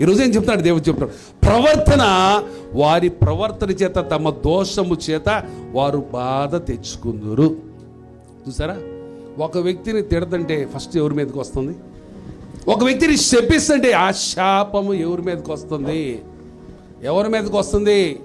ఈరోజు ఏం చెప్తున్నాడు దేవుడు చెప్తాడు ప్రవర్తన వారి ప్రవర్తన చేత తమ దోషము చేత వారు బాధ తెచ్చుకుందురు. చూసారా? ఒక వ్యక్తిని తిడతంటే ఫస్ట్ ఎవరి మీదకి వస్తుంది? ఒక వ్యక్తిని శపిస్తుంటే ఆ శాపము ఎవరి మీదకి వస్తుంది? ఎవరి మీదకి వస్తుంది?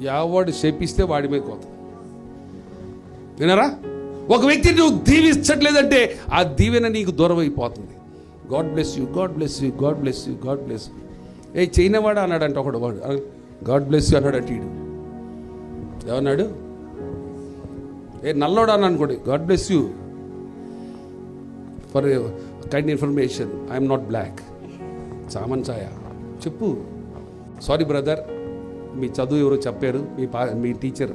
ఎవడు శపిస్తే వాడి మీదకి వస్తుంది. వినరా? ఒక వ్యక్తిని నువ్వు దీవించట్లేదంటే ఆ దీవెన నీకు దూరం అయిపోతుంది God bless you God bless you God bless you God bless you ఏ చైనవాడు అన్నాడంట ఒకడు వాడు. గాడ్ బ్లెస్ యూ అన్నాడంట ఈడు ఏమన్నాడు? ఏ నల్లోడు అని అనుకోండి. God bless you for kind information I'm not black సామన్ ఛాయ చెప్పు. సారీ బ్రదర్ మీ చదువు ఎవరో చెప్పారు. మీ పా మీ teacher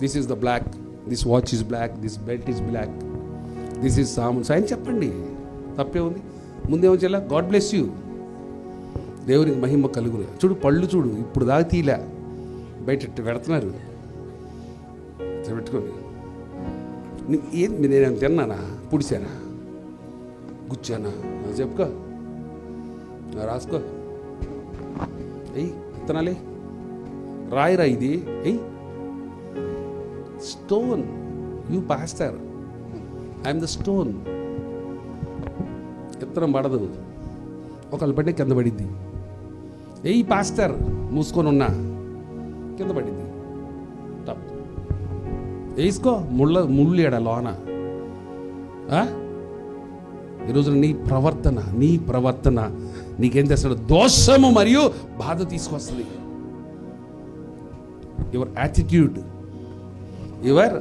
this is the black this watch is black this belt is black this is సామన్ సాయం చెప్పండి. తప్పే ఉంది. ముందేమో చెల్లా గాడ్ బ్లెస్ యూ. దేవునికి మహిమ కలుగును. చూడు పళ్ళు చూడు ఇప్పుడు దాకా తీలే. బయట పెడుతున్నారు. పెట్టుకొని. ఏం నేను తిన్నానా? పుడిసానా గుచ్చానా? చెప్పుకో. రాసుకో. ఎయ్ విత్తనాలే రాయిరా ఇది. Hey stone. You pastor. I'm the stone. విత్తనం పడదు ఒకళ్ళు పడి కింద పడింది. ఏ పాస్టర్ మూసుకొని ఉన్నా కింద పడింది. టప్ వేసుకో ముళ్ళ ముళ్ళు ఎడ లోన. ఆ? ఈరోజు నీ ప్రవర్తన నీ ప్రవర్తన నీకేం తెస్తాడు దోషము మరియు బాధ తీసుకొస్తుంది. యువర్ యాటిట్యూడ్ యువర్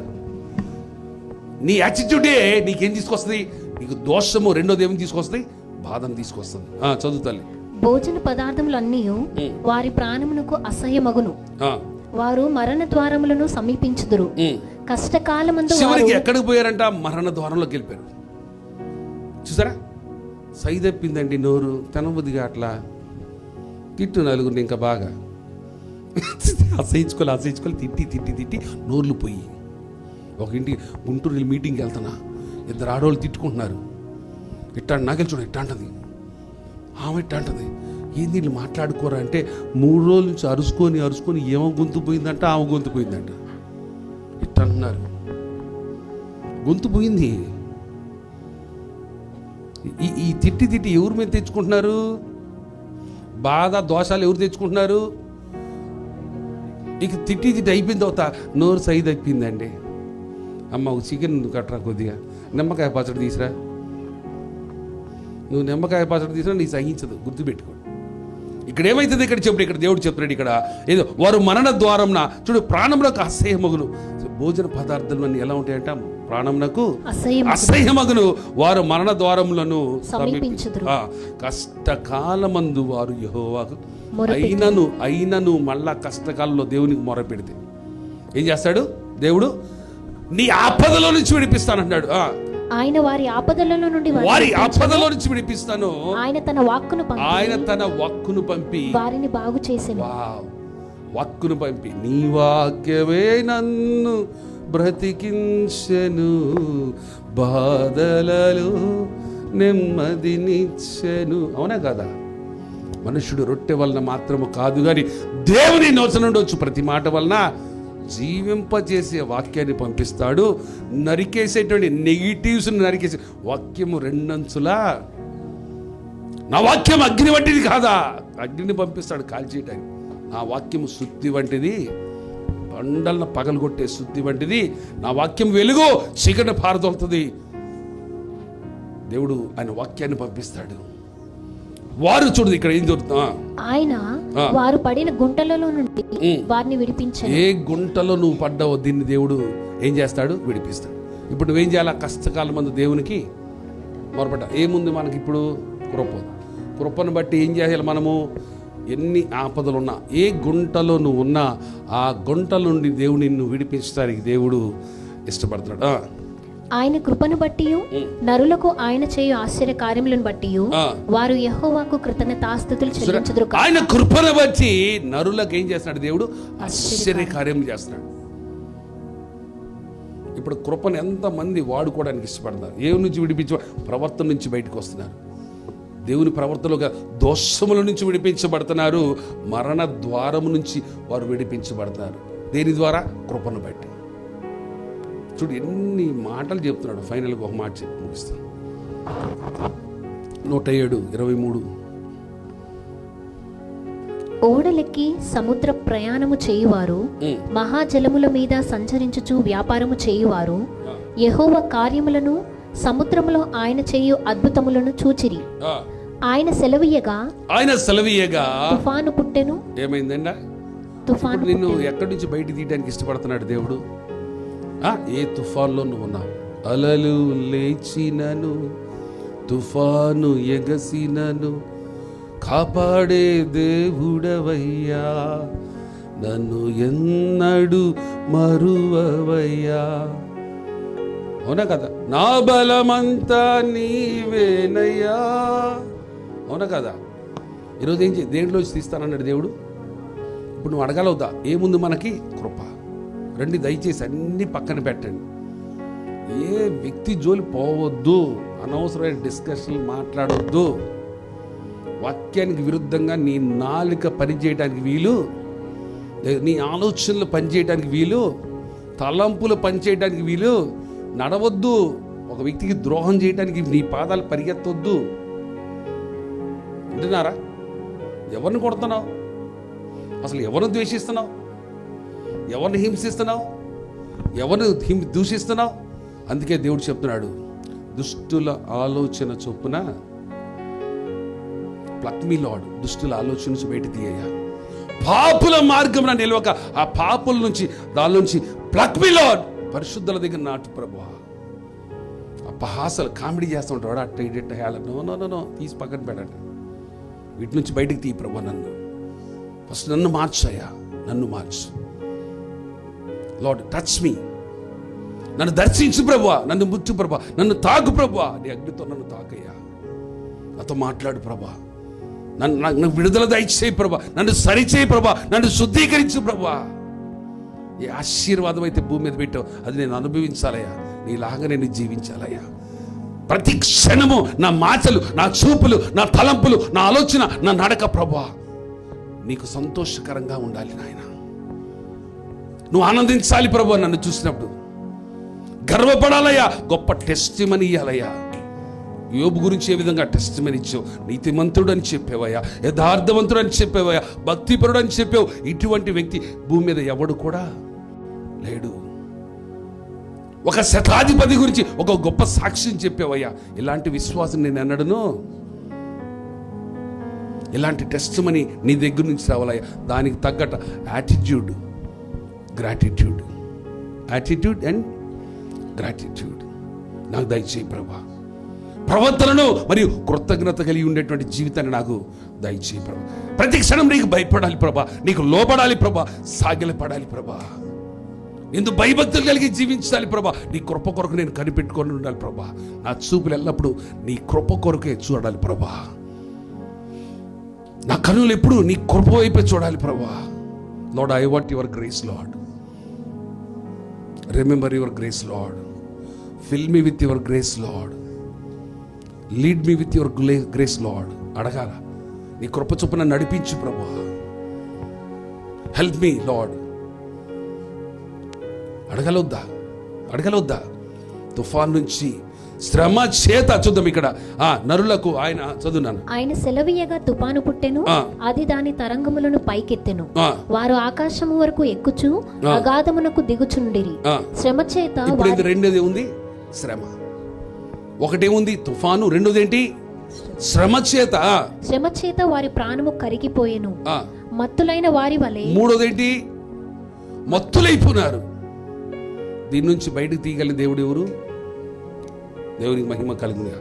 నీ యాటిట్యూడే నీకేం తీసుకొస్తుంది? నీకు దోషము రెండోది ఏమి తీసుకొస్తుంది బాధను తీసుకొస్తుంది. చదువు తల్లి. భోజన పదార్థములన్నీ వారి ప్రాణమునకు అసహ్యమగును. వారు మరణ ద్వారములను సమీపించుదురు. కష్టకాలమందు వారు చివరికి ఎక్కడికి పోయారంట? మరణ ద్వారంలోకి వెళ్ళిపోయారు. చూసారా? సైదప్పిందండి నోరు తినబుద్దిగా అట్లా. తిట్టు నలుగురిని ఇంకా బాగా. అసహించుకోవాలి అసహించుకోవాలి తిట్టి తిట్టి తిట్టి నోర్లు పోయి. ఒక ఇంటి గుంటూరు మీటింగ్కి వెళ్తున్నా. ఇద్దరు ఆడవాళ్ళు తిట్టుకుంటున్నారు. ఇట్టా నాకెళ్ళి చూడండి ఇట్టా అంటది ఆమె ఇట్టా అంటది ఏంది వీళ్ళు మాట్లాడుకోరా అంటే మూడు రోజుల నుంచి అరుచుకొని అరుచుకొని ఏమో గొంతు పోయిందంట ఆమె గొంతు పోయిందంట. ఇట్ట అంటున్నారు గొంతు పోయింది. ఈ ఈ తిట్టి తిట్టి ఎవరి మీద తెచ్చుకుంటున్నారు? బాధ దోషాలు ఎవరు తెచ్చుకుంటున్నారు? ఇక తిట్టి తిట్టి అయిపోయిన తర్వాత. నోరు సైజ్ అయిపోయిందండి అమ్మ ఒక చికెన్ కట్టరా కొద్దిగా. నిమ్మకాయ పచ్చడి తీసిరా. నువ్వు నిమ్మకాయ పచ్చడి తీసినా నీ సహించదు. గుర్తుపెట్టుకో. ఇక్కడ ఏమైతుంది ఇక్కడ చెప్పు ఇక్కడ దేవుడు చెప్తున్నాడు ఇక్కడ. ఏదో వారు మరణ ద్వారంన చూడు ప్రాణములకు అసహ్యమగును. సో భోజన పదార్థాలు అన్నీ ఎలా ఉంటాయంట? ప్రాణమునకు అసహ్యమగును. వారు మరణ ద్వారములను కష్టకాలమందు వారు యెహోవాకు. అయినను అయినను మళ్ళా కష్టకాలంలో దేవునికి మొర పెడితే ఏం చేస్తాడు? దేవుడు నీ ఆపదలో నుంచి విడిపిస్తానంటాడు ఆ, ఆయన వారి ఆపదలలో నుండి వారి. ఆపదలో నుంచి విడిపిస్తాను. ఆయన తన వాక్కును పంపి. ఆయన తన వక్కును పంపి. వారిని బాగు చేసెను. వావ్. వక్కును పంపి. నీ వాక్యమే నన్ను బ్రతికించెను. బాధలలో నెమ్మదినిచ్చెను. అవునా కదా? మనుషుడు రొట్టె వలన మాత్రము కాదు కానీ దేవుని నోచ నుండి వచ్చు ప్రతి మాట వలన. జీవింపజేసే వాక్యాన్ని పంపిస్తాడు. నరికేసేటువంటి నెగిటివ్స్ని నరికేసే వాక్యము రెండంచులా. నా వాక్యం అగ్ని వంటిది కాదా? అగ్నిని పంపిస్తాడు కాల్చేయటానికి. నా వాక్యము శుద్ధి వంటిది. బండలను పగలగొట్టే శుద్ధి వంటిది. నా వాక్యం వెలుగు చీకటి పారదొలుతుంది. దేవుడు ఆయన వాక్యాన్ని పంపిస్తాడు. వారు చూడదు ఇక్కడ ఏం జరుగుతుందా. ఆయన. వారు పడిన గుంటలలో నుండి. వారిని విడిపించను. ఏ గుంటలో నువ్వు పడ్డావో దీన్ని దేవుడు ఏం చేస్తాడు? విడిపిస్తాడు. ఇప్పుడు నువ్వేం చేయాలా? కష్టకాలం మందు దేవునికి మొరపడ్డ ఏముంది మనకి ఇప్పుడు? కృప. కృపను బట్టి ఏం చేయాలి మనము? ఎన్ని ఆపదలు ఉన్నా ఏ గుంటలో నువ్వు ఉన్నా ఆ గుంట నుండి దేవుని నిన్ను విడిపించడానికి దేవుడు ఇష్టపడుతున్నాడు. ఆయన కృపను బట్టి నరులకు ఆయన చేయు ఆశ్చర్య కార్యములను బట్టి. వారు యెహోవాకు కృతజ్ఞతాస్థుతులు చెల్లించుదురు. ఆయన కృపను బట్టి నరులకు ఏం చేస్తున్నాడు దేవుడు? ఆశ్చర్య కార్యం చేస్తున్నాడు. ఇప్పుడు కృపను ఎంతమంది వాడుకోవడానికి ఇష్టపడతారు? ఏ నుంచి విడిపించ ప్రవర్తన నుంచి బయటకు వస్తున్నారు? దేవుని ప్రవర్తనలో దోషముల నుంచి విడిపించబడుతున్నారు మరణ ద్వారము నుంచి వారు విడిపించబడతారు దేని ద్వారా? కృపను బట్టి. చూడు ఎన్ని మాటలు చెప్తున్నాడు. ఫైనల్గా ఒక మాట చెప్పి ముగిస్తాను. నూట ఏడు ఇరవై మూడు. ఓడలెక్కి సముద్ర ప్రయాణము చేయువారు. మహాజలముల మీద సంచరించుచు వ్యాపారము చేయువారు యెహోవ కార్యములను సముద్రములో ఆయన చేయు అద్భుతములను చూచిరి. ఆయన సెలవీయగా ఆయన సెలవీయగా తుఫాను పుట్టెను. ఏమైందండా? తుఫాను నిన్ను ఎక్కడి నుంచి బయట తీయడానికి ఇష్టపడుతున్నాడు దేవుడు? ఏ తుఫాన్లో నువ్వు ఉన్నావు అలలు లేచినను తుఫాను ఎగసినను కాపాడే దేవుడవయ్యా నన్ను ఎన్నడు మరువవయ్యా. అవునా కదా? నా బలమంతా నీవేనయ్యా. అవునా కదా? ఈరోజు ఏం చే దేంట్లో తీస్తానన్నాడు దేవుడు? ఇప్పుడు నువ్వు అడగలవుతా ఏముంది మనకి? కృప. రండి దయచేసి అన్ని పక్కన పెట్టండి. ఏ వ్యక్తి జోలి పోవద్దు అనవసరమైన డిస్కషన్లు మాట్లాడొద్దు. వాక్యానికి విరుద్ధంగా నీ నాలుక పనిచేయడానికి వీలు నీ ఆలోచనలు పనిచేయడానికి వీలు తలంపులు పనిచేయడానికి వీలు నడవద్దు. ఒక వ్యక్తికి ద్రోహం చేయడానికి నీ పాదాలు పరిగెత్తొద్దు. వింటున్నారా? ఎవరిని కొడుతున్నావు? అసలు ఎవరిని ద్వేషిస్తున్నావు? ఎవరిని హింసిస్తున్నావు? ఎవరిని హిం దూషిస్తున్నావు? అందుకే దేవుడు చెప్తున్నాడు దుష్టుల ఆలోచన చొప్పున ప్లక్ లాడ్ దుష్టుల ఆలోచన నుంచి బయట తీయ పాపుల మార్గమున నిలవక ఆ పాపుల నుంచి దాని నుంచి ప్లక్మీ లాడ్ పరిశుద్ధుల దగ్గర నాటు ప్రభా అపహాసలు కామెడీ చేస్తూ ఉంటాడు. అట్ట ఇట్ట నో నో నో తీసి పక్కన పెడట వీటి నుంచి బయటికి తీ ప్రభా నన్ను. ఫస్ట్ నన్ను మార్చాయా నన్ను మార్చు. లార్డ్ టచ్ మీ నన్ను దర్శించు ప్రభా నన్ను ముచ్చు ప్రభా నన్ను తాకు ప్రభా నీ అగ్నితో నన్ను తాకయ్యా. నాతో మాట్లాడు ప్రభా నన్ను నాకు విడుదల దయచేయి ప్రభా నన్ను సరిచేయి ప్రభా నన్ను శుద్ధీకరించు ప్రభా ఏ ఆశీర్వాదం అయితే భూమి మీద పెట్టావు. అది నేను అనుభవించాలయ్యా. నీలాగా నేను జీవించాలయ్యా. ప్రతి క్షణము నా మాటలు నా చూపులు నా తలంపులు నా ఆలోచన నా నడక ప్రభా నీకు సంతోషకరంగా ఉండాలి నాయన. నువ్వు ఆనందించాలి ప్రభు నన్ను చూసినప్పుడు. గర్వపడాలయ్యా గొప్ప టెస్ట్ మని ఇవ్వాలయ్యా యోబు గురించి ఏ విధంగా టెస్ట్ మని ఇచ్చావు? నీతిమంతుడు అని చెప్పావయ్యా యథార్థవంతుడు అని చెప్పావయ్యా భక్తిపరుడు అని చెప్పావు. ఇటువంటి వ్యక్తి భూమి మీద ఎవడు కూడా లేడు. ఒక శతాధిపతి గురించి ఒక గొప్ప సాక్ష్యం చెప్పావయ్యా. ఇలాంటి విశ్వాసం నేను అన్నడను ఇలాంటి టెస్ట్ మని నీ దగ్గర నుంచి రావాలయ్యా. దానికి తగ్గట్టు attitude gratitude attitude and gratitude నాకు దయచేయి ప్రభా. ప్రవర్తనను మరియు కృతజ్ఞత కలిగి ఉండేటువంటి జీవితాన్ని నాకు దయచేయి ప్రభా. ప్రతి క్షణం నీకు భయపడాలి ప్రభా. నీకు లోపడాలి ప్రభా. సాగిలపడాలి ప్రభా. ఎందుకు భయభక్తులు కలిగి జీవించాలి ప్రభా. నీ కృప కొరకు నేను కనిపెట్టుకొని ఉండాలి ప్రభా. నా చూపులు ఎల్లప్పుడూ నీ కృప కొరకే చూడాలి ప్రభా. నా కనులు ఎప్పుడు నీ కృప వైపే చూడాలి ప్రభా. Lord I want your grace Lord remember your grace Lord fill me with your grace Lord lead me with your grace Lord అడగాల. నీ కృప చొప్పున నడిపించు ప్రభు హెల్ప్ మీ లార్డ్ అడగలొద్దా? అడగలొద్దా? తుఫాన్ నుంచి శ్రమ చేత చూద్దాం ఇక్కడ. ఆ నరులకు ఆయన చదువున్నాను. ఆయన సెలవీయగా తుపాను పుట్టెను. అది దాని తరంగములను పైకెత్తెను. వారు ఆకాశము వరకు ఎక్కుచు. అగాధమునకు దిగుచుండిరి. శ్రమ చేత ఇప్పుడు రెండోది ఉంది శ్రమ. ఒకటేముంది తుఫాను. రెండోది ఏంటి? శ్రమ చేత. శ్రమ చేత వారి ప్రాణము కరిగిపోయెను. మత్తులైన వారి వలె మూడోది ఏంటి? మత్తులైపోయినారు దీని నుంచి బయటకు తీయగలిగిన దేవుడు ఎవరు? దేవునికి మహిమ కలిగింది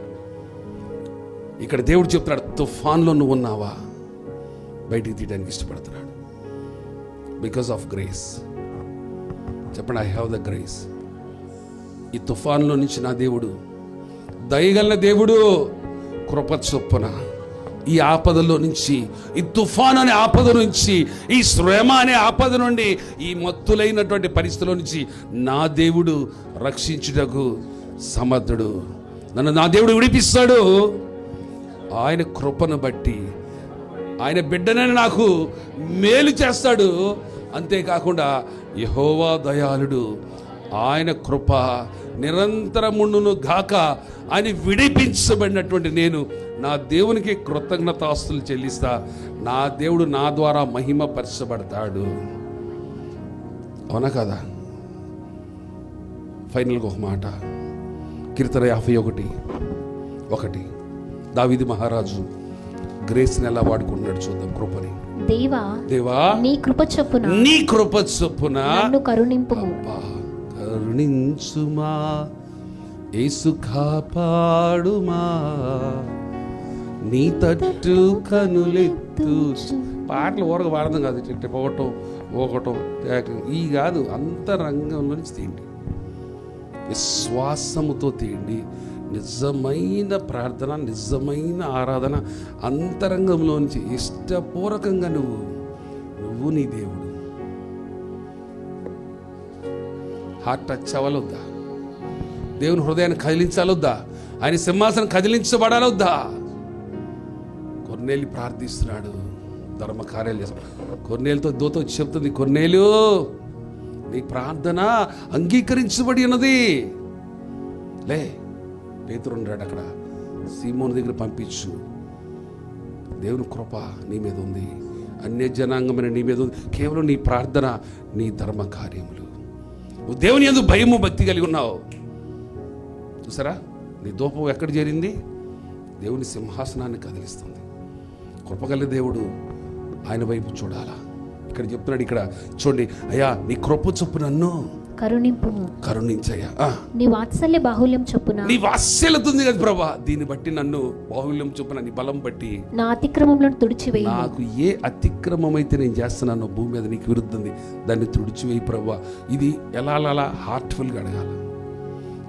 ఇక్కడ దేవుడు చెప్తున్నాడు తుఫాన్లో నువ్వు ఉన్నావా? బయటికి తీయడానికి ఇష్టపడుతున్నాడు. బికాస్ ఆఫ్ గ్రేస్ చెప్పండి ఐ హ్యావ్ ద గ్రేస్ ఈ తుఫాన్లో నుంచి నా దేవుడు దయగల దేవుడు కృప చొప్పున ఈ ఆపదలో నుంచి ఈ తుఫాన్ అనే ఆపద నుంచి ఈ శ్రమ అనే ఆపద నుండి ఈ మత్తులైనటువంటి పరిస్థితుల నుంచి నా దేవుడు రక్షించుటకు సమర్థుడు. నన్ను నా దేవుడు విడిపిస్తాడు. ఆయన కృపను బట్టి ఆయన బిడ్డనని నాకు మేలు చేస్తాడు. అంతేకాకుండా యహోవా దయాళుడు ఆయన కృప నిరంతరముండును గాక అని విడిపించబడినటువంటి నేను నా దేవునికి కృతజ్ఞతాస్తులు చెల్లిస్తా. నా దేవుడు నా ద్వారా మహిమపరచబడతాడు. అవునా కదా? ఫైనల్గా ఒక మాట. కీర్తన యాభై ఒకటి ఒకటి. దావిది మహారాజు గ్రేస్ని ఎలా వాడుకుంటున్నాడు చూద్దాం కృపని. దేవా దేవా నీ కృప చొప్పున. నీ కృప చొప్పున. నన్ను కరుణింపుము. అబ్బా, కరుణించుమా యేసు కాపాడుమా. నీ తట్టు కనులెత్తు. పాటలు ఊరక వాడదాం కాదు ఇట్లా పోవటం పోగటం ఈ కాదు అంతరంగం నుంచి తీయండి. విశ్వాసముతో తీయండి. నిజమైన ప్రార్థన నిజమైన ఆరాధన అంతరంగంలోంచి ఇష్టపూర్వకంగా నువ్వు నువ్వు నీ దేవుడు. హార్ట్ టచ్ అవ్వాలొద్దా? దేవుని హృదయాన్ని కదిలించాలొద్దా? ఆయన సింహాసనం కదిలించబడాలొద్దా? కొన్నేళ్ళు ప్రార్థిస్తున్నాడు. ధర్మ కార్యాలు చేస్తున్నాడు కొన్నేళ్ళతో దూత వచ్చి చెప్తుంది కొన్నేళ్ళు నీ ప్రార్థన అంగీకరించబడి ఉన్నది. లే పేతురున్నాడు అక్కడ. సీమోని దగ్గర పంపించు. దేవుని కృప నీ మీద ఉంది. అన్య జనాంగమైన నీ మీద ఉంది. కేవలం నీ ప్రార్థన నీ ధర్మ కార్యములు. నువ్వు దేవుని ఎందుకు భయము భక్తి కలిగి ఉన్నావు. చూసారా? నీ దూపం ఎక్కడ చేరింది? దేవుని సింహాసనాన్ని కదిలిస్తుంది. కృపగల దేవుడు ఆయన వైపు చూడాలా? ఇక్కడ చెప్తున్నాడు ఇక్కడ చూడండి. అయ్యా నీ కృప చొప్పు నన్ను కరుణింపుము. కరుణించయ్యా. నీ వాత్సల్య బాహుల్యం చొప్పున నీ వాత్సల్యతుంది కదా ప్రభా. దీన్ని బట్టి నన్ను బాహుల్యం చొప్పున నీ బలం బట్టి నా అతిక్రమములను తుడిచివేయి. నాకు ఏ అతిక్రమం అయితే నేను చేస్తున్నానో భూమి మీద నీకు విరుద్ధంది దాన్ని తుడిచివేయి ప్రభా. ఇది ఎలా అలా హార్ట్ఫుల్గా అడగాల.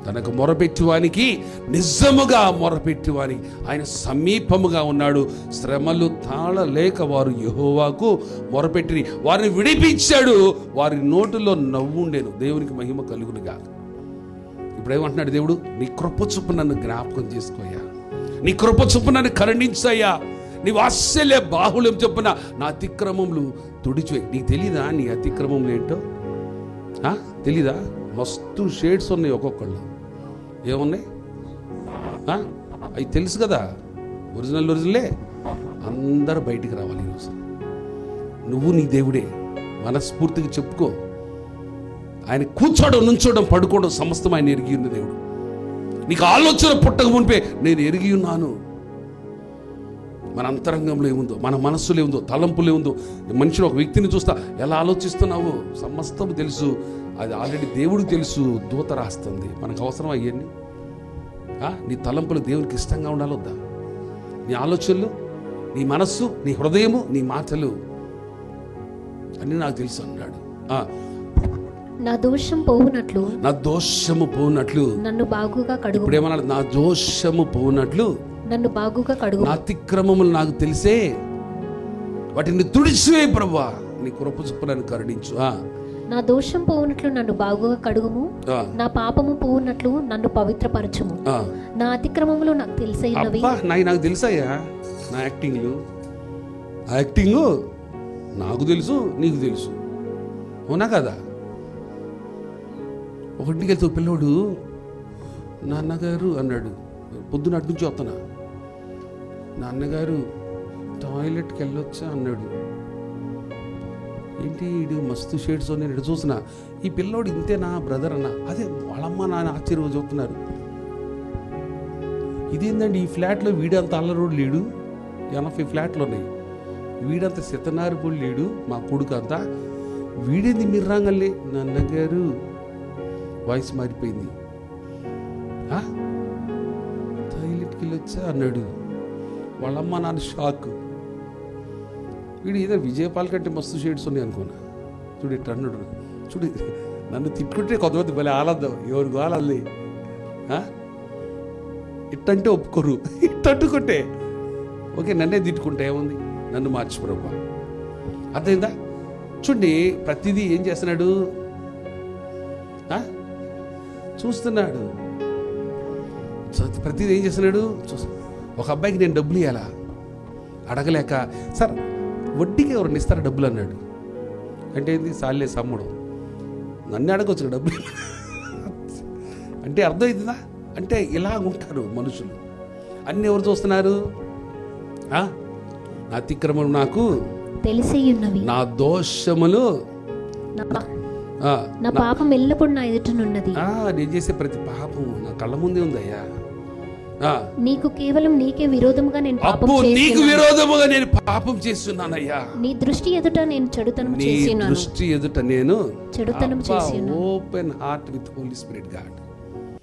తనకు మొరపెట్టువానికి నిజముగా మొరపెట్టువానికి ఆయన సమీపముగా ఉన్నాడు. శ్రమలు తాళలేక వారు యహోవాకు మొరపెట్టి వారిని విడిపించాడు. వారి నోటిలో నవ్వుండేను. దేవునికి మహిమ కలుగునుగా ఇప్పుడు ఏమంటున్నాడు దేవుడు? నీ కృప చొప్పు నన్ను జ్ఞాపకం చేసుకోయా. నీ కృప చొప్పు నన్ను కరుణించయ్యా నీ వాత్సల్య బాహుళ్యం చొప్పున నా అతిక్రమములు తుడిచివే నీకు తెలీదా నీ అతిక్రమములు ఏంటో? తెలీదా? మస్తు షేడ్స్ ఉన్నాయి ఒక్కొక్కళ్ళు. ఏమున్నాయి? అవి తెలుసు కదా. ఒరిజినల్ ఒరిజినలే. అందరూ బయటికి రావాలి ఈరోజు. నువ్వు నీ దేవుడే. మనస్ఫూర్తిగా చెప్పుకో. ఆయన కూర్చోడం నుంచోడం పడుకోవడం సమస్తం ఆయన ఎరిగి ఉన్న దేవుడు. నీకు ఆలోచన పుట్టక మునిపే నేను ఎరిగి ఉన్నాను. మన అంతరంగంలో ఏముందో మన మనస్సులో ఏముందో తలంపులో ఏముందో మనిషిని ఒక వ్యక్తిని చూస్తా ఎలా ఆలోచిస్తున్నావు సమస్తం తెలుసు. అది ఆల్రెడీ దేవుడు తెలుసు దూత రాస్తుంది. మనకు అవసరం అయ్యండి నీ తలంపులు దేవునికి ఇష్టంగా ఉండాలొద్దా నీ ఆలోచనలు నీ మనస్సు నీ హృదయము నీ మాటలు అన్నీ నాకు తెలుసు అన్నాడు. నా దోషం పోవునట్లు నా దోషము పోనట్లు నన్ను బాగుగా కడుగు. నా దోషము పోనట్లు నన్ను బాగుగా కడుగు. నా అతిక్రమములు నాకు తెలిసే వాటిని తుడిచివే ప్రభా నీ కృప చొప్పు నన్ను కరుణించు. నా దోషం పోవునట్లు నన్ను బాగుగా కడుగుము. నా పాపము పోవునట్లు నన్ను పవిత్రపరచుము. నా అతిక్రమములు నాకు తెలిసైనవి. అబ్బా నాకు తెలుసాయా? నా యాక్టింగ్లు. ఆ యాక్టింగ్ నాకు తెలుసు నీకు తెలుసు. అవునా కదా? ఒకటికి వెళ్తే పిల్లోడు నాన్నగారు అన్నాడు. పొద్దున అటు నుంచి వస్తున్నా. నాన్నగారు టాయిలెట్కి వెళ్ళొచ్చా అన్నాడు. ఏంటి ఇడు మస్తు షేడ్స్ నేను ఇటు చూసిన ఈ పిల్లోడు ఇంతే నా బ్రదర్ అన్న? అదే వాళ్ళమ్మ నాన్న ఆశ్చర్యం చెప్తున్నారు ఇదేందండి ఈ ఫ్లాట్లో వీడంత అల్లరోడు లేడు? ఎనభై ఫ్లాట్లు ఉన్నాయి. వీడంత కూడా లేడు? మా కొడుకు అంతా? వీడింది మీరు రాగలే నాన్నగారు వాయిస్ మారిపోయింది. "ఆ? టాయిలెట్కి వెళ్ళొచ్చా అన్నాడు. వాళ్ళమ్మ నాన్న షాక్ వీడు ఏదో విజయపాల్ కంటే మస్తు షేడ్స్ ఉన్నాయి అనుకున్నా. చూడు ఇట్లా అన్నాడు చూడు నన్ను తిట్టుకుంటే కొంతమంది భలే ఆలద్దు ఎవరు కావాలి ఇట్టంటే ఒప్పుకోరు. ఇట్టంటుకుంటే ఓకే నన్నే తిట్టుకుంటే ఏముంది? నన్ను మార్చి ప్రభా. అర్థమైందా? చూడండి ప్రతిదీ ఏం చేస్తున్నాడు? చూస్తున్నాడు. ప్రతిదీ ఏం చేస్తున్నాడు? చూస్తున్నాడు. ఒక అబ్బాయికి నేను డబ్బులు ఇవ్వాలా అడగలేక సార్ వడ్డీకి ఎవరిని ఇస్తారా డబ్బులు? అన్నాడు. అంటే ఏంది? సాలే సమ్ముడు నన్ను అడగొచ్చు డబ్బులు? అంటే అర్థమవుతుందా అంటే ఇలా ఉంటారు మనుషులు. అన్ని ఎవరు చూస్తున్నారు? నా అతిక్రమం నాకు తెలిసేయున్నవి. నా దోషములు నా పాపం ఎల్లప్పుడు నా ఎదుటనున్నది నేను చేసే ప్రతి పాపము నా కళ్ళ ముందే ఉందయ్యా. నీకు కేవలం నీకే విరోధముగా నేను పాపం అప్పు నీకు విరోధముగా నేను పాపం చేస్తున్నానయ్యా. నీ దృష్టి ఎదుట నేను చెడుతనం నీ చేసినాను దృష్టి ఎదుట నేను చెడుతనం చేసి ఉన్నాను. Open heart with holy spirit God